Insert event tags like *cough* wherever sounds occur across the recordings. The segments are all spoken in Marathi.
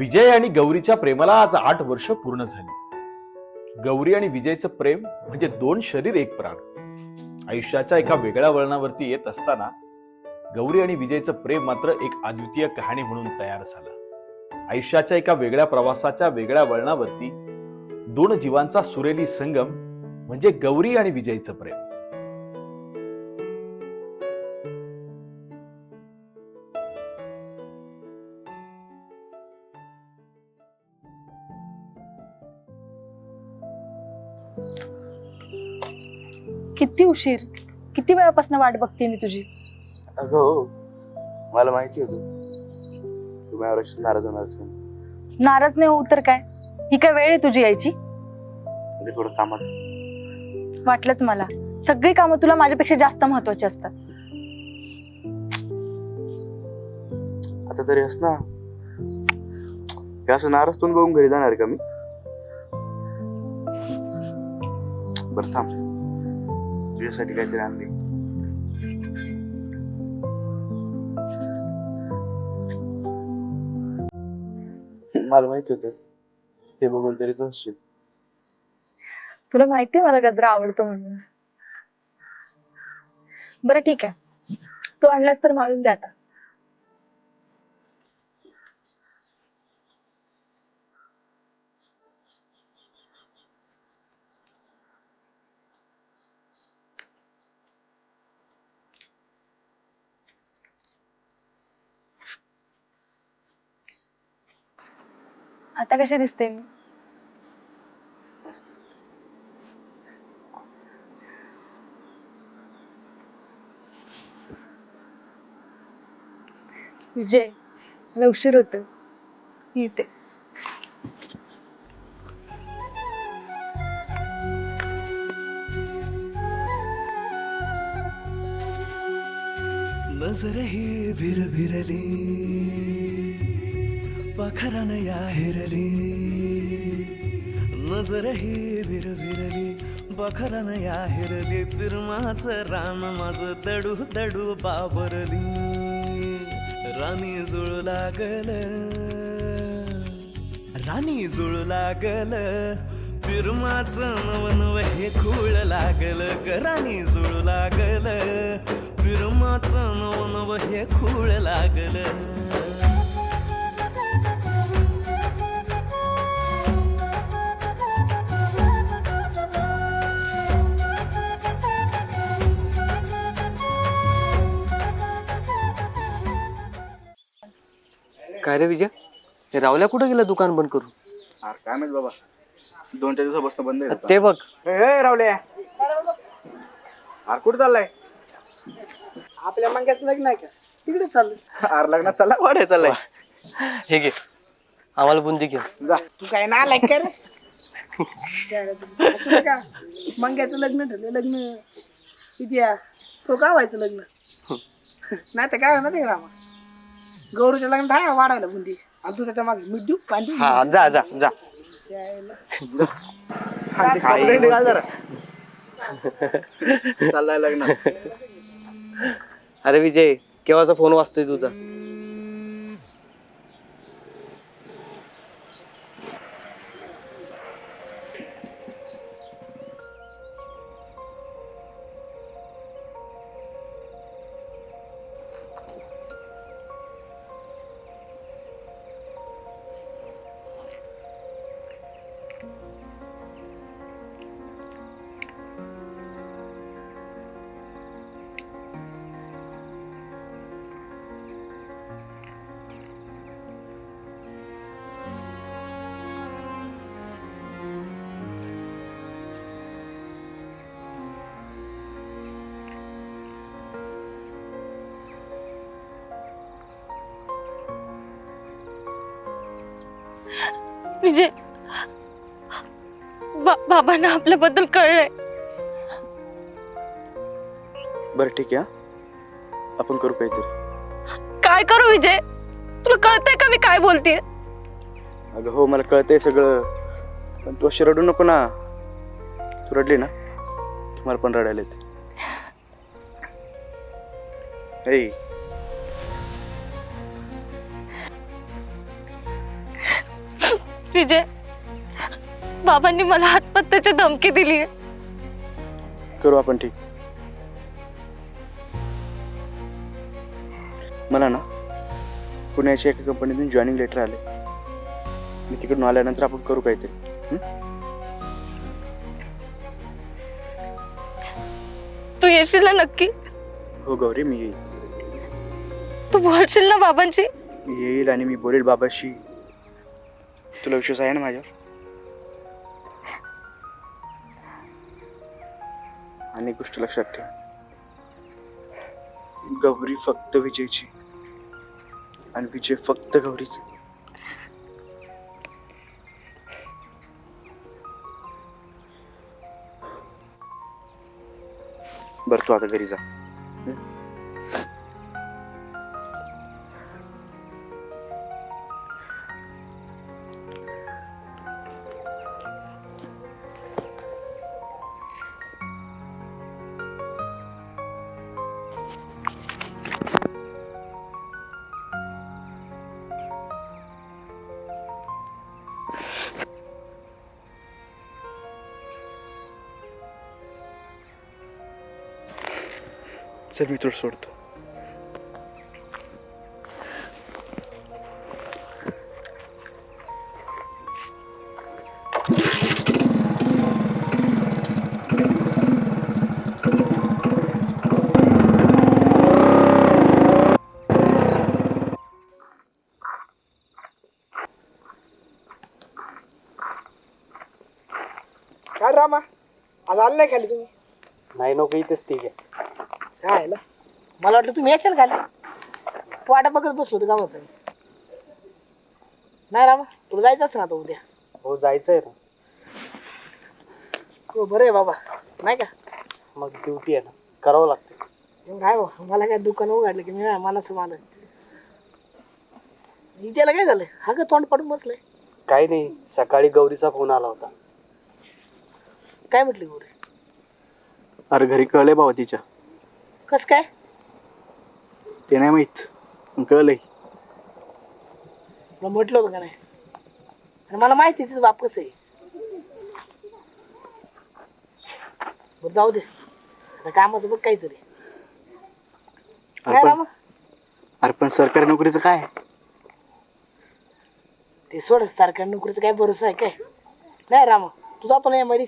विजय आणि गौरीच्या प्रेमाला आज आठ वर्ष पूर्ण झाली. गौरी आणि विजयचं प्रेम म्हणजे दोन शरीर एक प्राण. आयुष्याच्या एका वेगळ्या वळणावरती येत असताना गौरी आणि विजयचं प्रेम मात्र एक अद्वितीय कहाणी म्हणून तयार झालं. आयुष्याच्या एका वेगळ्या प्रवासाच्या वेगळ्या वळणावरती दोन जीवांचा सुरेली संगम म्हणजे गौरी आणि विजयचं प्रेम. किती उशीर? किती वेळापासून वाट बघते मी तुझी? अगं हो. मला माहिती होतं. तू माझ्यावर नाराज होणारच नाही. नाराज नाही होऊ तर काय? ही काय वेळ आहे तुझी यायची? म्हणजे थोडं कामात वाटलंच मला. सगळी कामं तुला माझ्यापेक्षा जास्त महत्वाची असतात. आता तरी हस ना. हे असं नाराज तोंड बघून घरी जाणार का मी? बरं थांब. तुझ्यासाठी काहीतरी आणले मला माहिती होतं. हे बघून तरी तू हसशील. तुला माहितीये मला गजरा आवडतो म्हणून. बरं ठीक आहे. तू आणलास तर मारून द्या आता. आता कशा दिसते मी? विजय मला उशीर होत येते. नजर ही भिरभिरली. पाखरान या हिरली. नजरही ही भिरभिरली पाखरान या हिरली. फिरमाच रान माझं दडू दडू बाबरली राणी जुळू लागल. राणी जुळू लागल. फिरमाच नवनव हे खूळ लागल. ग राणी जुळू लागल. फिरमाच नवनव हे खूळ लागल. काय रे विजय? हे रावल्या कुठं गेला दुकान बंद करून? अरे काय माहीत बाबा. दोन चार दिवसापासून बंद आहे ते बघ. रावले अरे कुठे चाललाय? आपल्या मंग्याचं लग्न आहे का? तिकडे चाललं अरे लग्नात चालला वाढे चाललाय. हे घे. आम्हाला बुंदी घे. जा. तू काय ना आलाय का रे? असू दे का? मंग्याचं लग्न ठरलं लग्न. विजया तो का व्हायचं लग्न. नाही तर काय माहिती रामा? गौरीच्या लग्न हा वाढायला बुंदी आणि तू त्याच्यामागे मीठ देऊ पाणी? हा जा जा जा. जायला. चाललाय लग्न. अरे विजय केव्हाचा फोन वाजतोय तुझा? विजय बा बाबांना आपल्याबद्दल कळलंय. बरं ठीक आहे हा. आपण करू काहीतरी. काय करू विजय? तुला कळतंय का मी काय बोलते अगं हो मला कळतंय सगळं. पण तू अशी रडू नको ना. तू रडली ना? की मला पण रडायला येते. ऐ विजय बाबांनी मला आत्महत्याची धमकी दिली आहे. करू आपण ठीक. मला ना पुण्याच्या एका कंपनीतून जॉईनिंग लेटर आले. मी तिकडून आल्यानंतर आपण करू काहीतरी. तू येशील ना नक्की? हो गौरी मी येईल. तू बोलशील ना बाबांची मी येईल आणि मी बोलेल बाबाशी. तुला विश्वास आहे ना माझ्यावर? आणि एक गोष्ट लक्षात ठेव. गौरी फक्त विजयची आणि विजय फक्त गौरीची. बरं तू आता घरी जा. चल मी तुला सोडतो काय रामा आज आलं नाही खाली तुम्ही नाही नको इथेच ठीक आहे काय आलं? मला वाटलं तुम्ही येशाल खाली. वाटा बघत बसलो होतो गावाचं नाही रामा तुला जायचं असं आता उद्या. हो जायचं आहे ना. हो बरं आहे बाबा. नाही का? मग ड्युटी आहे ना. करावं लागतं. काय हो मला काय दुकान उघडलं की मी मनाचं मला हिच्याला काय झालं? हा का तोंड पडून बसलंय. काही नाही सकाळी गौरीचा फोन आला होता. काय म्हटली गोरे? अरे घरी कळले बाबा तिच्या. कस काय? ते नाही माहीत. पण कळलंय. तुला म्हटलं होतं का नाही? आणि मला माहिती आहे तिचं बाप कसं आहे. बरं जाऊ दे. आता कामाचं बघ काहीतरी. पण रामा अरे पण सरकारी नोकरीचं काय? ते सोड सरकारी नोकरीचं काय भरोसा आहे काय? नाही रामा तू जातो ना एम आय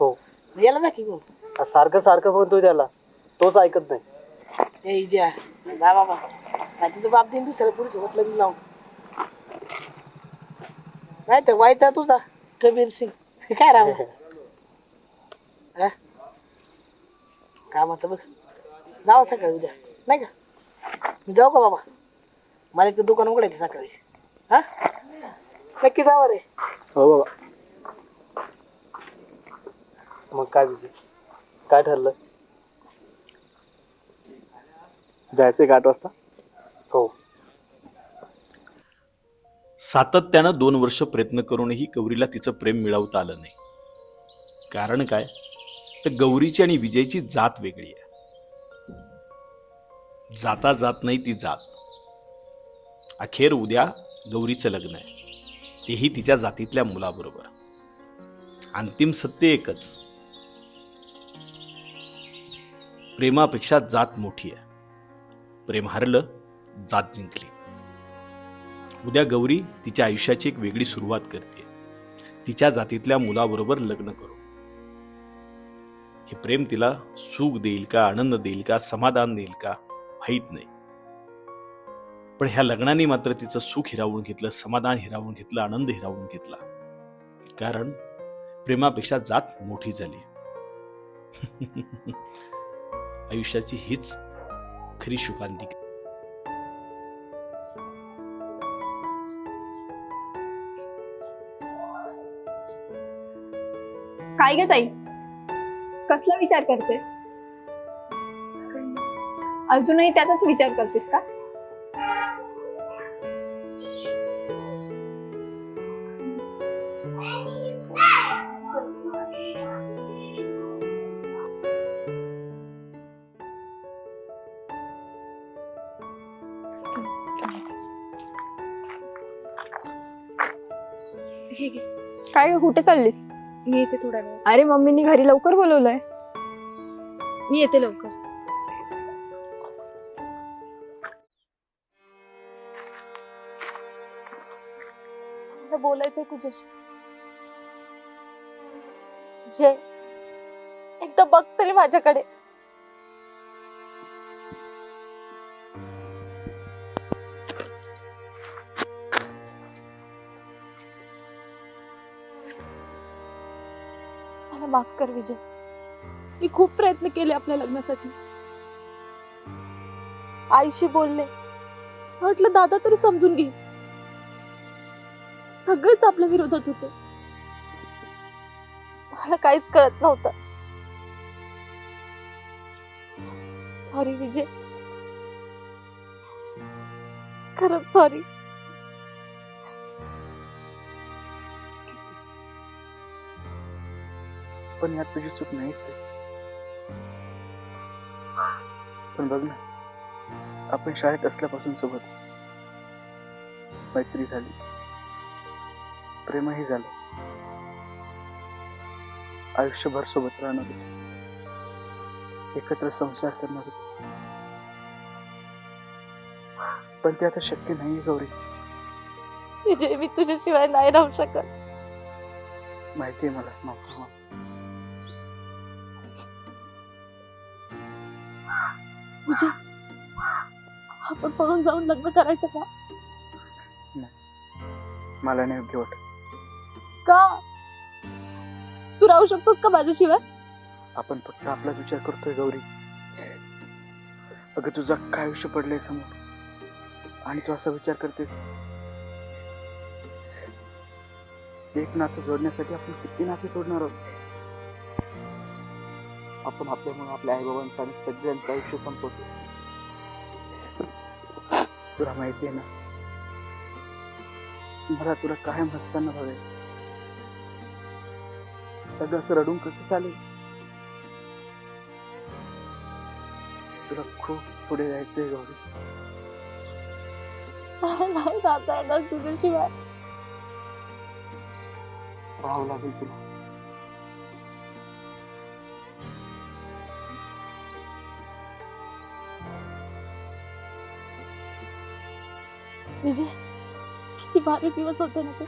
हो. याला जा की सारखं सारखं म्हणतोय त्याला. तोच ऐकत नाही. ए इजा. जा बाबा. काय तुझं बाप देईन दुसऱ्या पुरुष सोबत लग्न लावून नाही तर व्हायचा तुझा कबीर सिंग. काय रामा *laughs* हा? कामाचं बघ. जाऊ सकाळी उद्या. नाही का? मी जाऊ का बाबा? मला एक दुकान उघडायचं सकाळी. हा? नक्की जावा रे. हो बाबा. मग काय विजय काय ठरलं? जायचं एक आठ वाजता? हो. सातत्यानं दोन वर्ष प्रयत्न करूनही गौरीला तिचं प्रेम मिळवता आलं नाही. कारण काय? तर गौरीची आणि विजयची जात वेगळी आहे. जाता जात नाही ती जात. अखेर उद्या गौरीचं लग्न आहे. तेही तिच्या जातीतल्या मुलाबरोबर. अंतिम सत्य एकच. प्रेमापेक्षा जात मोठी आहे. प्रेम हरलं जात जिंकली. उद्या गौरी तिच्या आयुष्याची एक वेगळी सुरुवात करते. तिच्या जातीतल्या मुलाबरोबर लग्न करू. हे प्रेम तिला सुख देईल का आनंद देईल का समाधान देईल का माहीत नाही. पण ह्या लग्नाने मात्र तिचं सुख हिरावून घेतलं समाधान हिरावून घेतलं आनंद हिरावून घेतला. कारण प्रेमापेक्षा जात मोठी झाली. *laughs* आयुष्याची हीच खरी काय ग ताई? कसला विचार करतेस? अजूनही त्याचाच विचार करतेस का? कुठे चाललीस? मी येते थोड्या वेळ अरे मम्मीनी घरी लवकर बोलवलंय. मी येते लवकर. मला बोलायचंय तुझ्याशी. जय. एकदा बघ तरी माझ्याकडे. माफ कर विजय. मी खूप प्रयत्न केले आपल्या लग्नासाठी. आईशी बोलले. म्हटलं दादा तरी समजून घे. सगळेच आपल्या विरोधात होते. मला काहीच कळत नव्हतं. सॉरी विजय. खरंच सॉरी पण यात तुझी चूक नाहीच आहे. पण बघ ना आपण शाळेत असल्यापासून सोबत मैत्री झाली. प्रेमही झालं. आयुष्यभर सोबत राहणार होतो. एकत्र संसार करणार होतो. पण ते आता शक्य नाही गौरी. विजय मी तुझ्याशिवाय नाही राहू शकत. माहिती आहे मला माफ विजय आपण पळून जाऊन लग्न करायचं का? मला नाही योग्य वाटत. का? तू राहू शकतोस का माझ्याशिवाय? आपण फक्त आपलाच विचार करतोय गौरी. अगं तुझा काय आयुष्य पडलंय समोर. आणि तू असा विचार करतेस. एक नातं जोडण्यासाठी आपण किती नाते तोडणार आहोत? आपण आपल्यामुळे आपल्या आईबाबांचं आणि सगळ्यांचं आयुष्य संपवतो. तुला माहिती आहे ना मला तुला कायम हसताना हवे सगळं असं रडून कसं चालेल? तुला खूप पुढे जायचंय गौरी. नाही येणार तुझ्याशिवाय. राहावं लागेल तुला. विजय किती भारी दिवस होते ना ते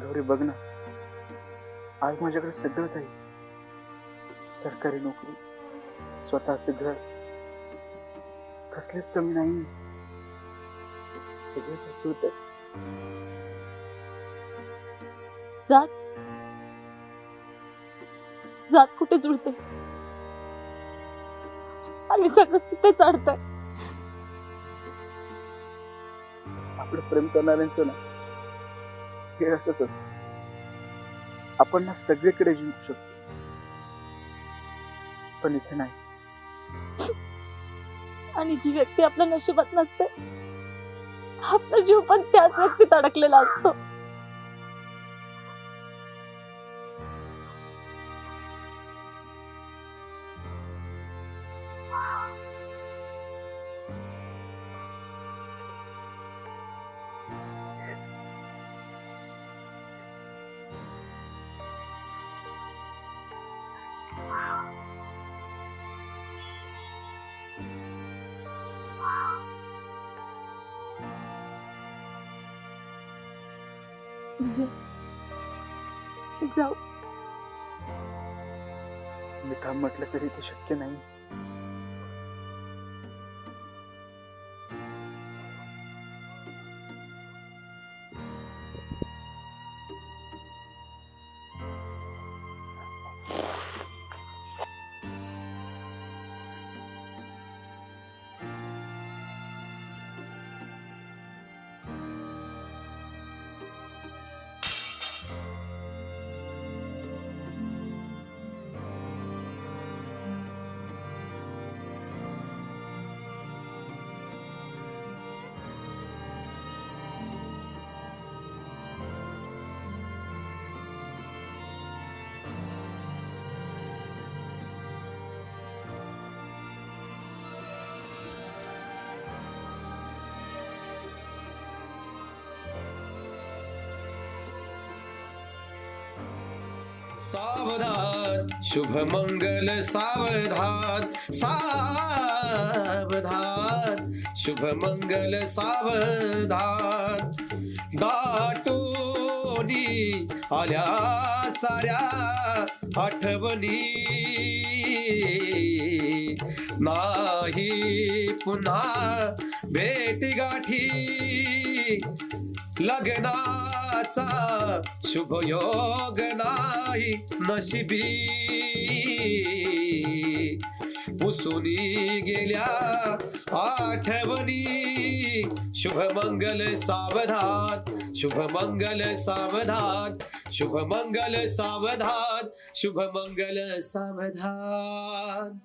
गौरी बघ ना आज माझ्याकडे सगळं काही सरकारी नोकरी स्वतःचे घर कसलेच कमी नाही सगळे जात. जात कुठे जुळते आणि सगळं तिथे चढतंय. आपलं प्रेम करणाऱ्यांचं ना हे असंच असतं. आपण ना सगळीकडे जिंकू शकतो. पण इथे नाही. आणि जी व्यक्ती आपल्या नशिबात नसते आपला जीव पण त्याच व्यक्तीत अडकलेला असतो. जाऊ. मी काम म्हटलं तरी ते शक्य नाही. सावधान शुभ मंगल सावधान सावधान शुभ मंगल सावधान. दाटोनी आल्या साऱ्या आठवणी. नाही पुन्हा भेट गाठी लग्नाचा शुभ योग नाही नशिबी. पुसुनी गेल्या आठवणी शुभ मंगल सावधान शुभ मंगल सावधान शुभ मंगल सावधान शुभ मंगल सावधान.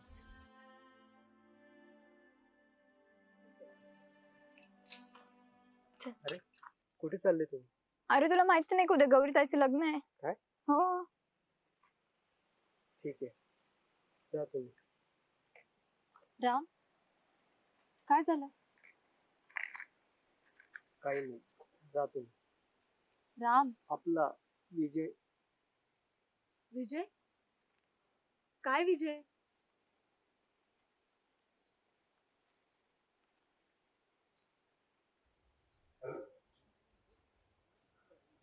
कुठे चालले तुम्ही? अरे तुला माहिती नाही का उद्या गौरी ताईचं लग्न आहे? काय? हो. ठीक आहे. जा तुम्ही. राम काय झालं? काही नाही. जा तुम्ही. राम. आपला विजय. विजय? काय विजय?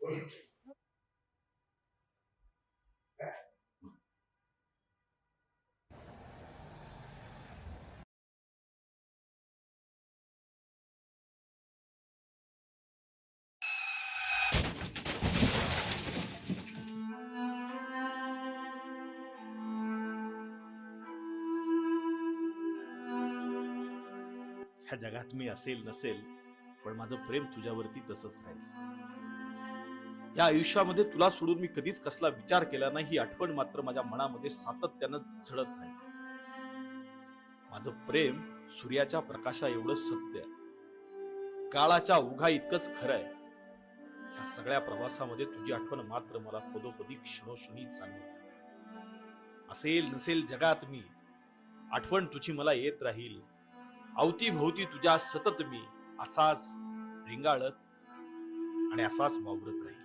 ह्या जगात मी असेल नसेल पण माझं प्रेम तुझ्यावरती तसंच राहील. या आयुष्यामध्ये तुला सोडून मी कधीच कसला विचार केला नाही ही आठवण मात्र माझ्या मनामध्ये सातत्यानं झडत नाही. माझं प्रेम सूर्याच्या प्रकाशा एवढं सत्य आहे. काळाच्या उघा इतकंच खरं आहे. या सगळ्या प्रवासामध्ये तुझी आठवण मात्र मला पदोपदी क्षणोक्षणी चांगली असेल नसेल जगात मी आठवण तुझी मला येत राहील. अवतीभोवती तुझ्या सतत मी असाच रिंगाळत आणि असाच वावरत राहील.